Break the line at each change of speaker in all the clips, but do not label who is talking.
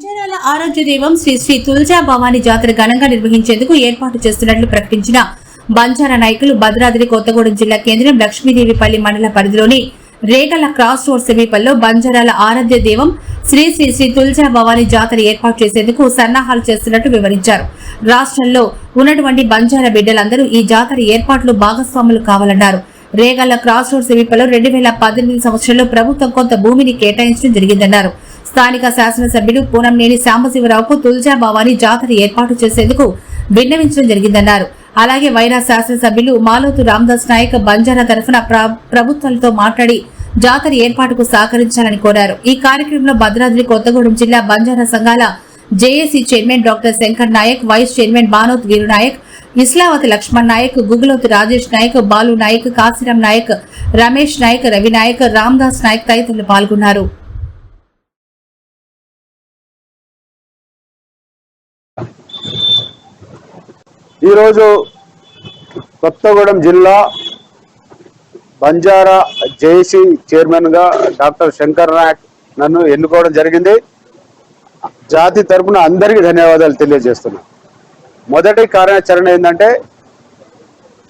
బంజారాల ఆరోగ్య దేవం శ్రీ శ్రీ తులజా భవానీ జాతర ఘనంగా నిర్వహించేందుకు ఏర్పాటు చేస్తున్నట్లు ప్రకటించిన బంజారా నాయకులు భద్రాద్రి కొత్తగూడెం జిల్లా కేంద్రం లక్ష్మీదేవిపల్లి మండల పరిధిలోని రేగల క్రాస్ రోడ్ సమీపంలో బంజారాల ఆరాధ్య దేవం శ్రీ శ్రీ శ్రీ తులజా భవానీ జాతర ఏర్పాటు చేసేందుకు సన్నాహాలు చేస్తున్నట్టు వివరించారు. రాష్ట్రంలో ఉన్నటువంటి బంజారా బిడ్డలందరూ ఈ జాతర ఏర్పాట్లు భాగస్వాములు కావాలన్నారు. రేగల క్రాస్ రోడ్ సమీపంలో రెండు వేల పద్దెనిమిది సంవత్సరంలో ప్రభుత్వం కొంత భూమిని కేటాయించడం జరిగిందన్నారు. స్థానిక శాసనసభ్యులు పూనంనేని సాంబశివరావుకు తుల్జా భవాని జాతర ఏర్పాటు చేసేందుకు విన్నవించడం జరిగిందన్నారు. అలాగే వైరా శాసనసభ్యులు మాలోతు రామదాస్ నాయక్ బంజారా తరఫున ప్రభుత్వాలతో మాట్లాడి జాతర ఏర్పాటుకు సహకరించాలని కోరారు. ఈ కార్యక్రమంలో భద్రాద్రి కొత్తగూడెం జిల్లా బంజారా సంఘాల JAC chairman doctor Shankar Naik vice chairman Banoth Giru Naik Islavathi Laxman Naik Guguloth Rajesh Naik Balu Naik Kashiram Naik Ramesh Naik Ravi Naik Ramdas Naik తదితరులు పాల్గొన్నారు.
ఈరోజు కొత్తగూడెం జిల్లా బంజారా జేసీ చైర్మన్గా డాక్టర్ శంకర్ నాయక్ నన్ను ఎన్నుకోవడం జరిగింది. జాతి తరపున అందరికీ ధన్యవాదాలు తెలియజేస్తున్నా. మొదటి కార్యాచరణ ఏంటంటే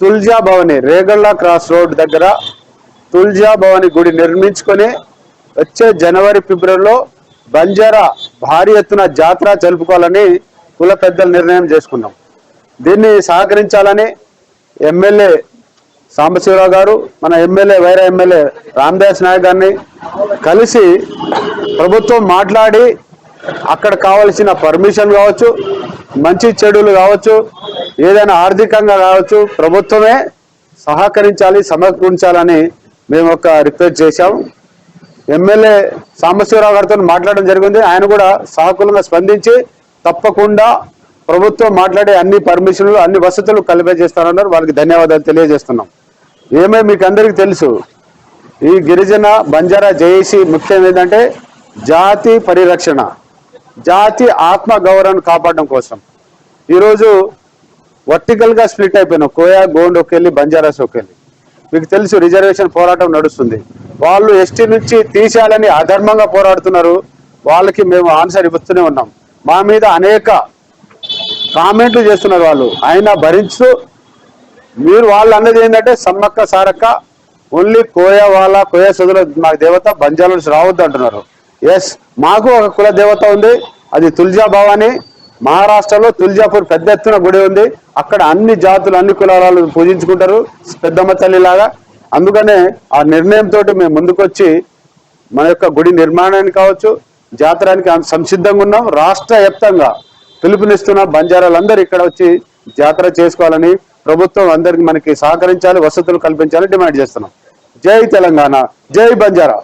తుల్జా భవని రేగళ్ళ క్రాస్ రోడ్ దగ్గర తుల్జా భవని గుడి నిర్మించుకొని వచ్చే జనవరి ఫిబ్రవరిలో బంజారా భారీ ఎత్తున జాతర జరుపుకోవాలని కుల పెద్దలు నిర్ణయం చేసుకున్నాం. దీన్ని సహకరించాలని ఎమ్మెల్యే సాంబశివరావు గారు మన ఎమ్మెల్యే వైరా ఎమ్మెల్యే రామదాస్ నాయక్ గారిని కలిసి ప్రభుత్వం మాట్లాడి అక్కడ కావలసిన పర్మిషన్ కావచ్చు మంచి చెడులు కావచ్చు ఏదైనా ఆర్థికంగా కావచ్చు ప్రభుత్వమే సహకరించాలి సమకూర్చాలని మేము ఒక రిక్వెస్ట్ చేశాం. ఎమ్మెల్యే సాంబశివరావు గారితో మాట్లాడడం జరిగింది. ఆయన కూడా సానుకూలంగా స్పందించి తప్పకుండా ప్రభుత్వం మాట్లాడే అన్ని పర్మిషన్లు అన్ని వసతులు కల్పించేస్తారన్నారు వాళ్ళకి ధన్యవాదాలు తెలియజేస్తున్నాం. ఏమే మీకు అందరికీ తెలుసు ఈ గిరిజన బంజారా జేఏసీ ముఖ్యం ఏంటంటే జాతి పరిరక్షణ జాతి ఆత్మ గౌరవాన్ని కాపాడడం కోసం. ఈరోజు వర్టికల్గా స్ప్లిట్ అయిపోయినాం కోయా గోండ్ ఒకేళ్ళి బంజారాస్ ఒకేళ్ళి మీకు తెలుసు రిజర్వేషన్ పోరాటం నడుస్తుంది. వాళ్ళు ఎస్టీ నుంచి తీసేయాలని అధర్మంగా పోరాడుతున్నారు. వాళ్ళకి మేము ఆన్సర్ ఇస్తూనే ఉన్నాం. మా మీద అనేక కామెంట్లు చేస్తున్నారు వాళ్ళు. ఆయన భరించు. మీరు వాళ్ళు అన్నది ఏంటంటే సమ్మక్క సారక్క ఓన్లీ కోయ వాళ్ళ కోయ సదుల మా దేవత బంజాల నుంచి రావద్దు అంటున్నారు. ఎస్ మాకు ఒక కుల దేవత ఉంది. అది తుల్జా భవాని. మహారాష్ట్రలో తుల్జాపూర్ పెద్ద ఎత్తున గుడి ఉంది. అక్కడ అన్ని జాతులు అన్ని కులాలు పూజించుకుంటారు. పెద్దమ్మ తల్లిలాగా అందుకనే ఆ నిర్ణయంతో మేము ముందుకొచ్చి మన యొక్క గుడి నిర్మాణానికి కావచ్చు జాతరానికి సంసిద్ధంగా ఉన్నాం. రాష్ట్ర వ్యాప్తంగా పిలుపునిస్తున్న బంజారాలందరూ ఇక్కడ వచ్చి జాతర చేసుకోవాలని ప్రభుత్వం అందరికి మనకి సహకరించాలి వసతులు కల్పించాలని డిమాండ్ చేస్తున్నాం. జై తెలంగాణ జై బంజారా.